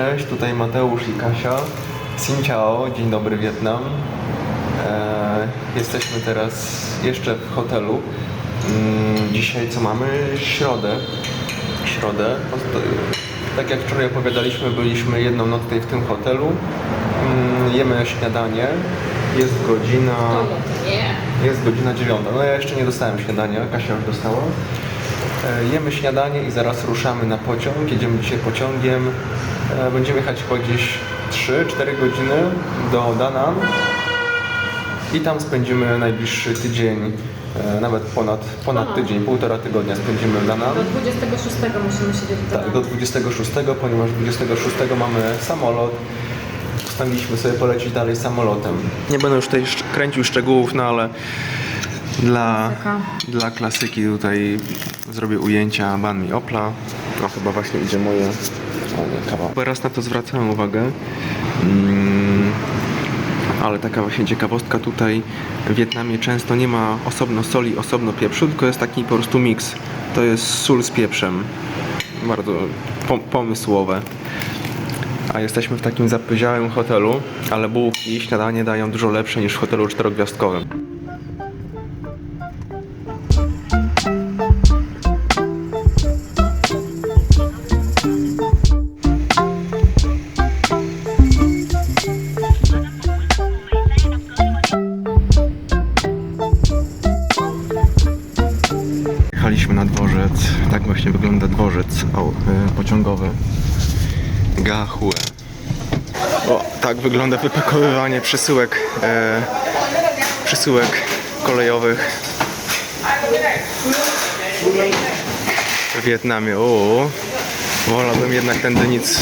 cześć, tutaj Mateusz i Kasia. Xin chao, dzień dobry Wietnam. E, jesteśmy teraz jeszcze w hotelu. Mm, dzisiaj co mamy? Środę. Środę. Osta- Tak jak wczoraj opowiadaliśmy, byliśmy jedną noc tutaj w tym hotelu. Mm, jemy śniadanie. Jest godzina... Nie. Jest godzina dziewiąta. No ja jeszcze nie dostałem śniadania, Kasia już dostała. E, Jemy śniadanie i zaraz ruszamy na pociąg. Jedziemy dzisiaj pociągiem. E, Będziemy jechać chyba gdzieś 3-4 godziny do Danan. I tam spędzimy najbliższy tydzień, e, nawet ponad, ponad tydzień, półtora tygodnia spędzimy w Danan. Do 26 musimy siedzieć w Tak, do 26, ponieważ 26 mamy samolot. Postanowiliśmy sobie polecieć dalej samolotem. Nie będę już tutaj szcz- kręcił szczegółów, no ale dla, Klasyka. dla klasyki tutaj zrobię ujęcia Ban Mi Opla. No chyba właśnie idzie moje... Kawa. Teraz na to zwracałem uwagę. Mm, ale taka właśnie ciekawostka tutaj w Wietnamie często nie ma osobno soli, osobno pieprzu, tylko jest taki po prostu miks. To jest sól z pieprzem. Bardzo po pomysłowe. A jesteśmy w takim zapyziałym hotelu, ale bułki i śniadanie dają dużo lepsze niż w hotelu czterogwiazdkowym. Pociągowy. Gahue. O, tak wygląda wypakowywanie przesyłek, e, przesyłek kolejowych w Wietnamie. O, wolałbym jednak tędy nic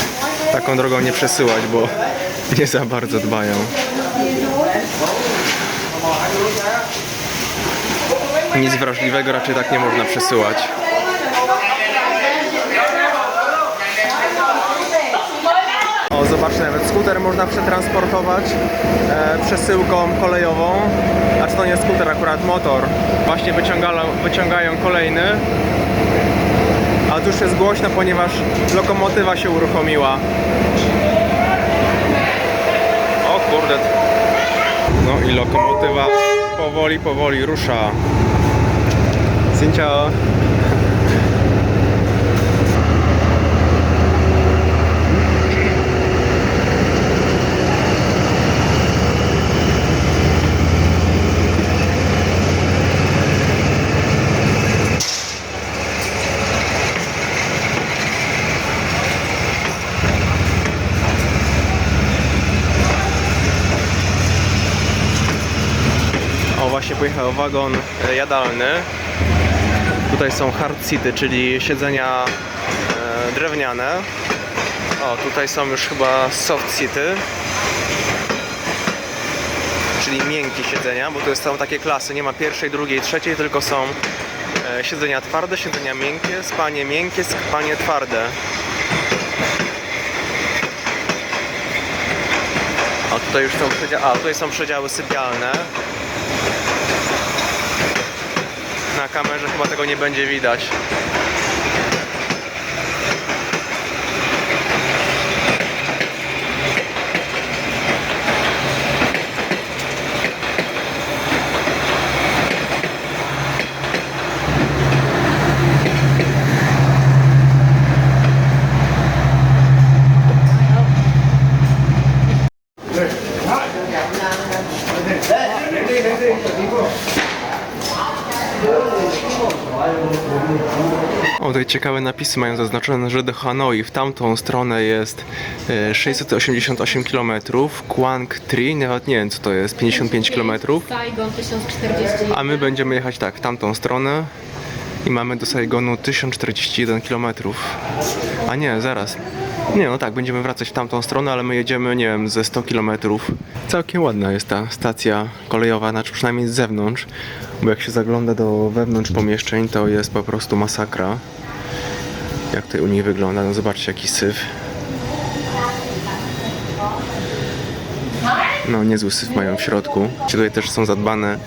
taką drogą nie przesyłać, bo nie za bardzo dbają. Nic wrażliwego raczej tak nie można przesyłać. Zobaczcie, nawet skuter można przetransportować e, przesyłką kolejową. A czy to nie skuter, akurat motor. Właśnie wyciągają, kolejny. A tu już jest głośno, ponieważ lokomotywa się uruchomiła. O kurde. No i lokomotywa powoli, powoli rusza. Xin pojechał wagon jadalny. Tutaj są hard seaty, czyli siedzenia e, drewniane. O, tutaj są już chyba soft seaty. Czyli miękkie siedzenia, bo to są takie klasy. Nie ma pierwszej, drugiej, trzeciej, tylko są e, siedzenia twarde, siedzenia miękkie, spanie miękkie, spanie twarde. O, tutaj już są przedziały, a tutaj są przedziały sypialne. Na kamerze chyba tego nie będzie widać. Ciekawe napisy mają zaznaczone, że do Hanoi w tamtą stronę jest e, 688 km, Quang Tri, nawet nie wiem co to jest, 55 km, Saigon 1040. a my będziemy jechać tak, w tamtą stronę i mamy do Saigonu 1041 km. A nie, zaraz. Nie, no tak, będziemy wracać w tamtą stronę, ale my jedziemy, nie wiem, ze 100 km. Całkiem ładna jest ta stacja kolejowa, znaczy przynajmniej z zewnątrz, bo jak się zagląda do wewnątrz pomieszczeń, to jest po prostu masakra. Jak tutaj u nich wygląda, no zobaczcie jaki syf. No niezły syf mają w środku. Tutaj też są zadbane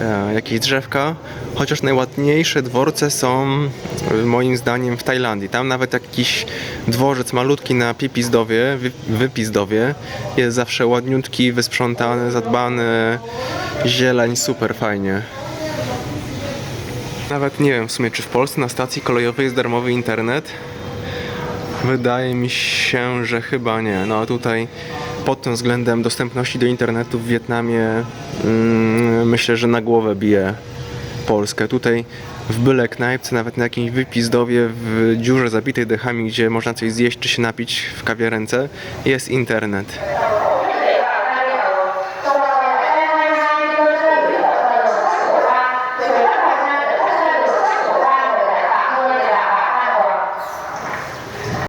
e, jakieś drzewka, chociaż najładniejsze dworce są e, moim zdaniem w Tajlandii. Tam nawet jakiś dworzec malutki na Pipizdowie, wy, Wypizdowie jest zawsze ładniutki, wysprzątany, zadbany, zieleń, super fajnie. Nawet nie wiem w sumie, czy w Polsce na stacji kolejowej jest darmowy internet. Wydaje mi się, że chyba nie. No a tutaj pod tym względem dostępności do internetu w Wietnamie mm, myślę, że na głowę bije Polskę. Tutaj w byle knajpce, nawet na jakimś wypizdowie w dziurze zabitej dechami, gdzie można coś zjeść czy się napić w kawiarence, jest internet.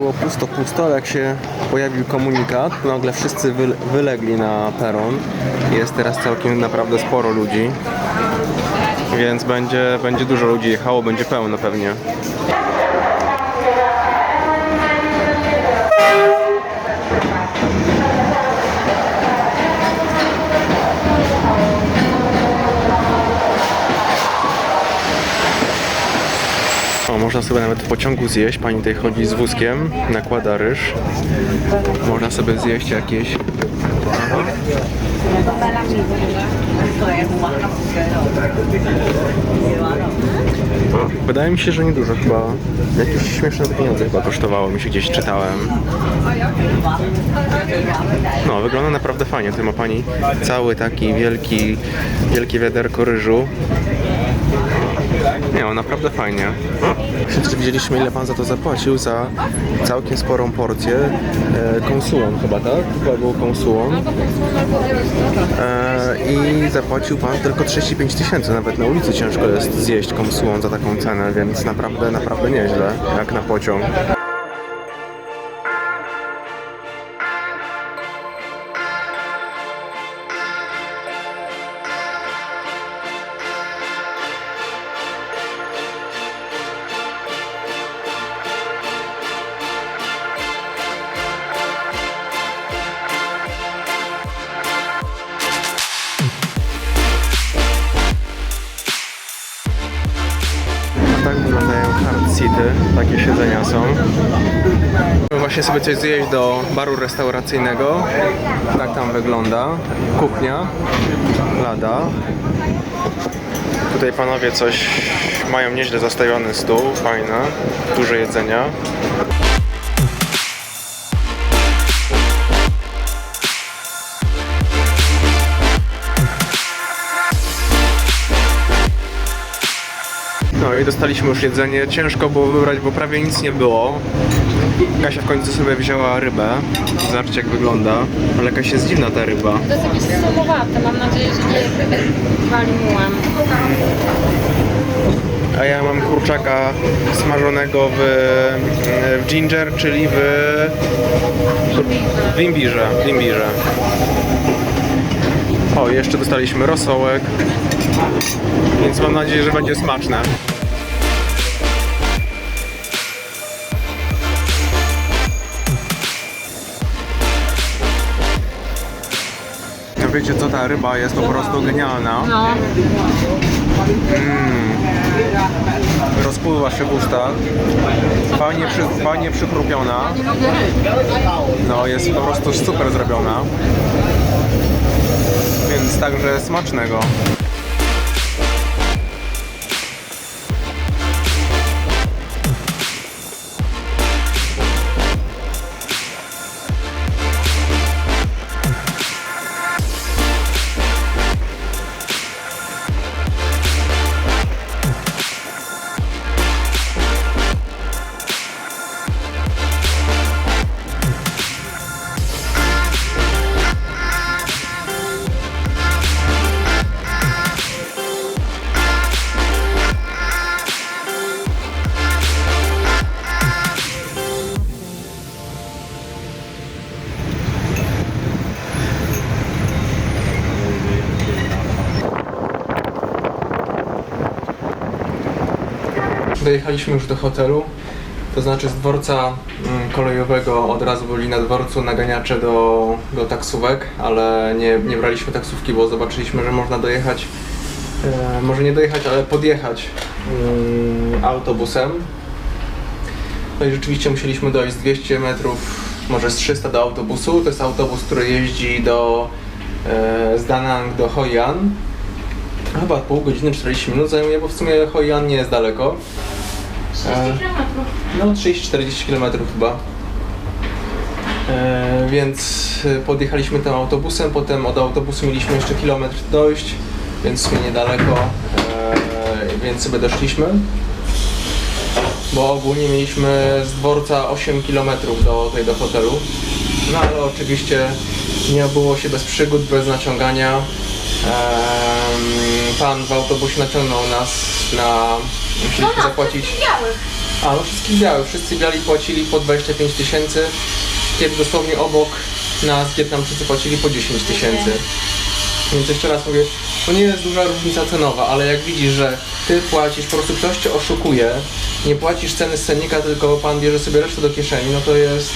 Było pusto, pusto, ale jak się pojawił komunikat, nagle wszyscy wy, wylegli na peron. Jest teraz całkiem naprawdę sporo ludzi, więc będzie, będzie dużo ludzi jechało, będzie pełno pewnie. Można sobie nawet w pociągu zjeść. Pani tutaj chodzi z wózkiem, nakłada ryż. Można sobie zjeść jakieś. O, wydaje mi się, że niedużo chyba. Jakieś śmieszne pieniądze chyba kosztowało, mi się gdzieś czytałem. No, wygląda naprawdę fajnie. Tutaj ma pani cały taki wielki, wielkie wiaderko ryżu. Nie, no naprawdę fajnie. Wszyscy widzieliśmy ile pan za to zapłacił, za całkiem sporą porcję. E, konsułon chyba, tak? Chyba był konsułon. E, I zapłacił pan tylko 35 tysięcy. Nawet na ulicy ciężko jest zjeść konsułon za taką cenę, więc naprawdę, naprawdę nieźle, jak na pociąg. Takie siedzenia są. Właśnie sobie coś zjeść do baru restauracyjnego. Tak tam wygląda. Kuchnia, lada. Tutaj panowie coś mają nieźle zastawiony stół, fajne, dużo jedzenia. I dostaliśmy już jedzenie. Ciężko było wybrać, bo prawie nic nie było. Kasia w końcu sobie wzięła rybę. Zobaczcie jak wygląda. Ale jakaś jest dziwna ta ryba. To jest jakieś słomowate, mam nadzieję, że nie wali mułem. A ja mam kurczaka smażonego w, w ginger, czyli w, w imbirze. W imbirze. O, jeszcze dostaliśmy rosołek. Więc mam nadzieję, że będzie smaczne. Wiecie co, ta ryba jest po prostu genialna. No, rozpływa się w ustach, fajnie, przy, fajnie przychrupiona, no jest po prostu super zrobiona, więc także smacznego. Dojechaliśmy już do hotelu, to znaczy z dworca mm, kolejowego od razu byli na dworcu naganiacze do, do taksówek, ale nie, nie braliśmy taksówki, bo zobaczyliśmy, że można dojechać e, może nie dojechać, ale podjechać mm, autobusem. No i rzeczywiście musieliśmy dojść z 200 metrów, może z 300 do autobusu. To jest autobus, który jeździ do, e, z Danang do Hoi An. Chyba pół godziny, 40 minut zajmuje, bo w sumie Hoi An nie jest daleko. 30 E, km. No 30-40 km chyba. E, więc e, podjechaliśmy tym autobusem, potem od autobusu mieliśmy jeszcze kilometr dojść, więc w sumie niedaleko, e, więc sobie doszliśmy. Bo ogólnie mieliśmy z dworca 8 km do, tutaj do hotelu. No ale oczywiście nie obyło się bez przygód, bez naciągania. Pan w autobusie naciągnął nas na... Musieliśmy No tak, zapłacić... białych. A, no wszystkich białych. Wszyscy biali płacili po 25 tysięcy, kiedy dosłownie obok nas Wietnamczycy płacili po 10 tysięcy. Więc jeszcze raz mówię, to nie jest duża różnica cenowa, ale jak widzisz, że ty płacisz, po prostu ktoś cię oszukuje, nie płacisz ceny scenika, tylko pan bierze sobie resztę do kieszeni, no to jest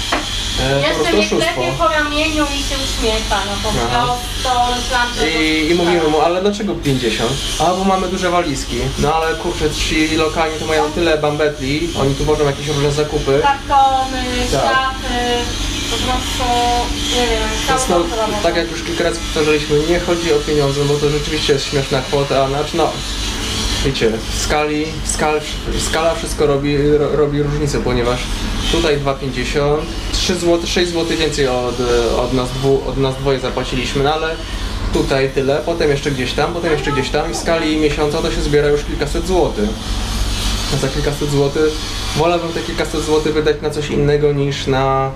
e, po Jeszcze prostu mnie oszustwo. klepie po ramieniu i się uśmiecha, no po Aha. prostu myślałam, że... I, I mówimy mu, ale dlaczego 50? A, bo mamy duże walizki. No ale kurczę, ci lokalni to mają tyle bambetli, oni tu wożą jakieś różne zakupy. Kartony, Tak. szafy, po prostu, nie wiem, Więc no, tak jak już kilka razy powtarzaliśmy, nie chodzi o pieniądze, bo to rzeczywiście jest śmieszna kwota, znaczy no, wiecie, w skali, w skal, skala wszystko robi, ro, robi różnicę, ponieważ tutaj 2,50, 3 zł, 6 zł więcej od, od, nas dwu, od nas dwoje zapłaciliśmy, no ale tutaj tyle, potem jeszcze gdzieś tam, potem jeszcze gdzieś tam i w skali miesiąca to się zbiera już kilkaset złotych. Za kilkaset złotych wolałbym te kilkaset złotych wydać na coś innego niż na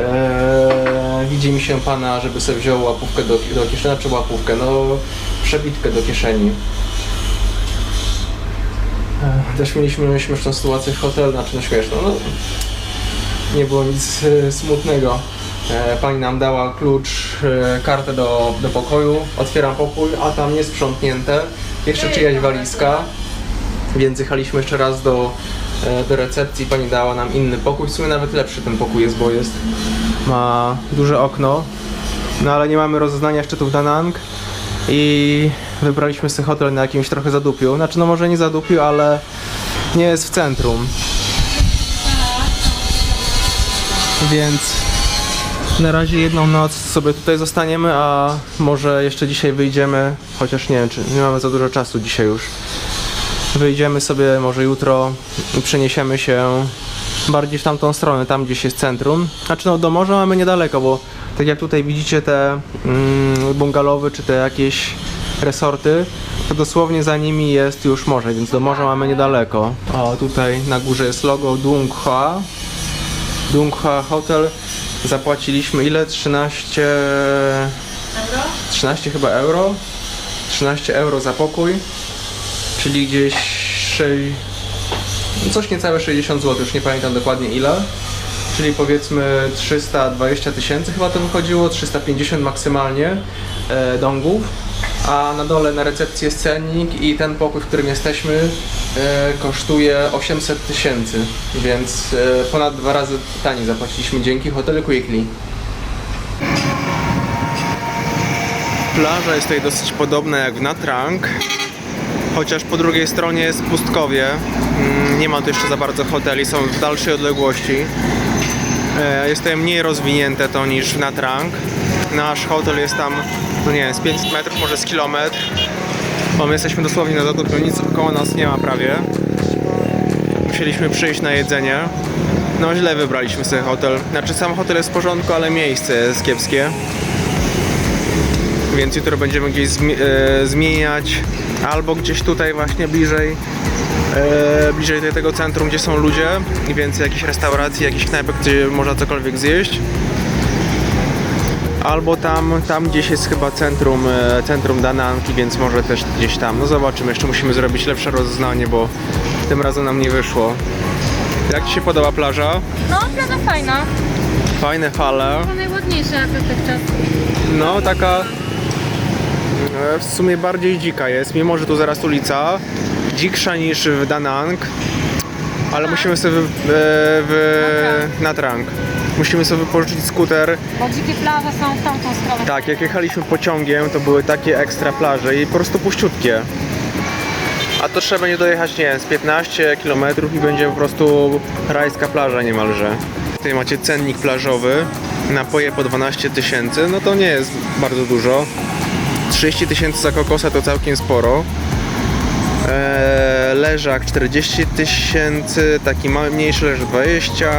e, widzi mi się pana, żeby sobie wziął łapówkę do, do kieszeni, czy łapówkę, no przebitkę do kieszeni. E, Też mieliśmy śmieszną sytuację w hotelu, znaczy no śmieszną, no nie było nic e, smutnego. E, Pani nam dała klucz, e, kartę do, do pokoju, otwieram pokój, a tam niesprzątnięte, jeszcze czyjaś walizka. Więc jechaliśmy jeszcze raz do, do recepcji, pani dała nam inny pokój, w sumie nawet lepszy ten pokój jest, bo jest, ma duże okno, no ale nie mamy rozeznania szczytów Danang i wybraliśmy sobie hotel na jakimś trochę zadupiu, znaczy no może nie zadupiu, ale nie jest w centrum. Więc na razie jedną noc sobie tutaj zostaniemy, a może jeszcze dzisiaj wyjdziemy, chociaż nie wiem, czy nie mamy za dużo czasu dzisiaj już. Wyjdziemy sobie może jutro i przeniesiemy się bardziej w tamtą stronę, tam gdzieś jest centrum. Znaczy no do morza mamy niedaleko, bo tak jak tutaj widzicie te mm, bungalowy czy te jakieś resorty, to dosłownie za nimi jest już morze, więc do morza mamy niedaleko. O, tutaj na górze jest logo Dung Hoa. Dung Hoa Hotel. Zapłaciliśmy ile? 13... Euro? 13 chyba euro. 13 euro za pokój. Czyli gdzieś 6... no Coś niecałe 60 zł, już nie pamiętam dokładnie ile. Czyli powiedzmy 320 tysięcy chyba to wychodziło, 350 maksymalnie e, dongów. A na dole na recepcji jest cennik i ten pokój, w którym jesteśmy e, kosztuje 800 tysięcy, więc e, ponad dwa razy taniej zapłaciliśmy dzięki hotelu Quickly. Plaża jest tutaj dosyć podobna jak w Natrang, chociaż po drugiej stronie jest pustkowie. Mm, Nie ma tu jeszcze za bardzo hoteli, są w dalszej odległości. E, Jest tutaj mniej rozwinięte to niż w Natrang. Nasz hotel jest tam, no nie wiem, z 500 metrów, może z kilometr. Bo my jesteśmy dosłownie na zadupiu, nic koło nas nie ma prawie. Musieliśmy przyjść na jedzenie. No źle wybraliśmy sobie hotel. Znaczy sam hotel jest w porządku, ale miejsce jest kiepskie więc jutro będziemy gdzieś e, zmieniać albo gdzieś tutaj właśnie bliżej e, bliżej do tego centrum, gdzie są ludzie i więcej jakichś restauracji, jakichś knajpek, gdzie można cokolwiek zjeść albo tam, tam gdzieś jest chyba centrum, e, centrum Dananki, więc może też gdzieś tam, no zobaczymy, jeszcze musimy zrobić lepsze rozeznanie, bo tym razem nam nie wyszło jak Ci się podoba plaża? No, plaża fajna. Fajne fale To najładniejsza dotychczas. No, taka e, w sumie bardziej dzika jest, mimo że tu zaraz ulica, dziksza niż w Danang, ale musimy sobie w, w, w Natrang. Musimy sobie pożyczyć skuter. Bo dzikie plaże są w tamtą stronę. Tak, jak jechaliśmy pociągiem, to były takie ekstra plaże i po prostu puściutkie. A to trzeba będzie dojechać, nie wiem, z 15 km i będzie po prostu rajska plaża niemalże. Tutaj macie cennik plażowy, napoje po 12 tysięcy, no to nie jest bardzo dużo. 30 tysięcy za kokosa to całkiem sporo. Eee, leżak 40 tysięcy, taki mały, mniejszy leżak 20,